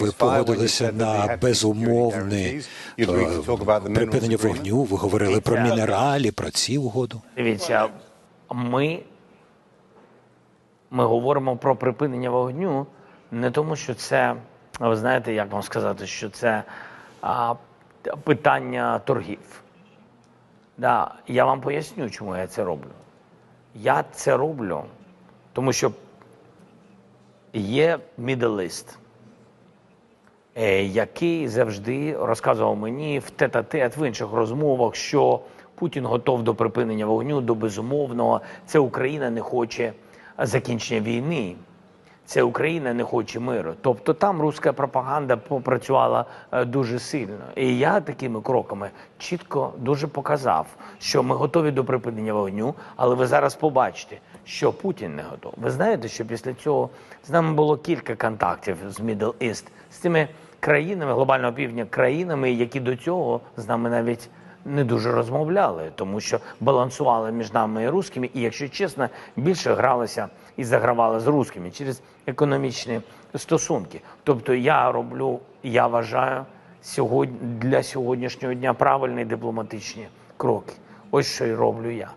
Ви погодилися на безумовне припинення вогню. Ви говорили про мінералі, про ці угоду. Дивіться, ми, ми говоримо про припинення вогню не тому, що це, ви знаєте, як вам сказати, що це а, питання торгів. Да, я вам поясню, чому я це роблю. Я це роблю, тому що є міделист, е, який завжди розказував мені в тет-а-тет, в інших розмовах, що Путін готов до припинення вогню, до безумовного. Це Україна не хоче закінчення війни. Це Україна не хоче миру. Тобто там руська пропаганда попрацювала е, дуже сильно. І я такими кроками чітко дуже показав, що ми готові до припинення вогню, але ви зараз побачите, що Путін не готов. Ви знаєте, що після цього з нами було кілька контактів з Middle East, з тими країнами глобального півдня, країнами, які до цього з нами навіть не дуже розмовляли, тому що балансували між нами і русскими, і, якщо чесно, більше гралися і загравали з русскими через економічні стосунки. Тобто я роблю, я вважаю, сьогодні для сьогоднішнього дня правильні дипломатичні кроки. Ось що й роблю я.